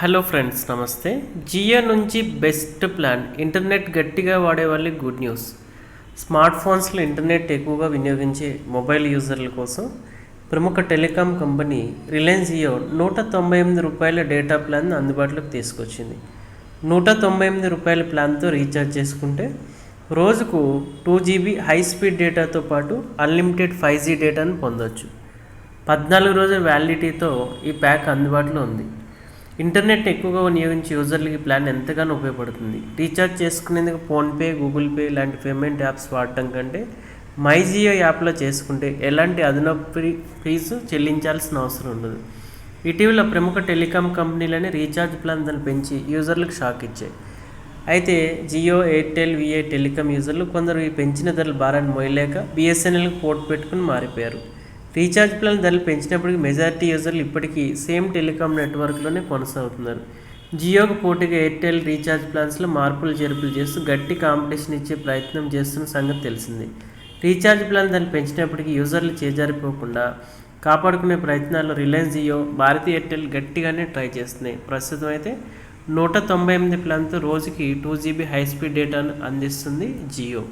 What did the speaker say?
Hello friends నమస్తే. జియో నుంచి best plan. Internet గట్టిగా వాడే వాళ్ళకి గుడ్ న్యూస్. స్మార్ట్ ఫోన్స్లో ఇంటర్నెట్ ఎక్కువగా వినియోగించే మొబైల్ యూజర్ల కోసం ప్రముఖ టెలికాం కంపెనీ రిలయన్స్ జియో నూట తొంభై ఎనిమిది రూపాయల డేటా ప్లాన్ అందుబాటులోకి తీసుకొచ్చింది. నూట తొంభై ఎనిమిది రూపాయల ప్లాన్తో రీఛార్జ్ చేసుకుంటే రోజుకు టూ జీబీ హై స్పీడ్ డేటాతో పాటు అన్లిమిటెడ్ ఫైవ్ జీ డేటాను పొందవచ్చు పద్నాలుగు రోజుల వ్యాలిడిటీతో ఈ ప్యాక్ అందుబాటులో ఉంది. ఇంటర్నెట్ ఎక్కువగా వినియోగించే యూజర్లకి ప్లాన్ ఎంతగానో ఉపయోగపడుతుంది. రీఛార్జ్ చేసుకునేందుకు ఫోన్పే గూగుల్ పే లాంటి పేమెంట్ యాప్స్ వాడటం కంటే మైజియో యాప్లో చేసుకుంటే ఎలాంటి అదనపు ఫీజు చెల్లించాల్సిన అవసరం ఉండదు. ఇటీవల ప్రముఖ టెలికాం కంపెనీలని రీఛార్జ్ ప్లాన్ దాన్ని పెంచి యూజర్లకు షాక్ ఇచ్చాయి. అయితే జియో ఎయిర్టెల్ విఏ టెలికాం యూజర్లు కొందరు ఈ పెంచిన ధరల భారాన్ని మోయలేక బిఎస్ఎన్ఎల్కి పోటు పెట్టుకుని మారిపోయారు. రీఛార్జ్ ప్లాన్ ధరలు పెంచినప్పటికీ మెజారిటీ యూజర్లు ఇప్పటికీ సేమ్ టెలికాం నెట్వర్క్లోనే కొనసాగుతున్నారు. జియోకు పోటీగా ఎయిర్టెల్ రీఛార్జ్ ప్లాన్స్లో మార్పులు చేర్పులు చేస్తూ గట్టి కాంపిటీషన్ ఇచ్చే ప్రయత్నం చేస్తున్న సంగతి తెలిసింది. రీఛార్జ్ ప్లాన్ ధరలు పెంచినప్పటికీ యూజర్లు చేజారిపోకుండా కాపాడుకునే ప్రయత్నాల్లో రిలయన్స్ జియో భారతీ ఎయిర్టెల్ గట్టిగానే ట్రై చేస్తున్నాయి. ప్రస్తుతం అయితే నూట తొంభై ఎనిమిది ప్లాన్తో రోజుకి టూ జీబీ హై స్పీడ్ డేటాను అందిస్తుంది జియో.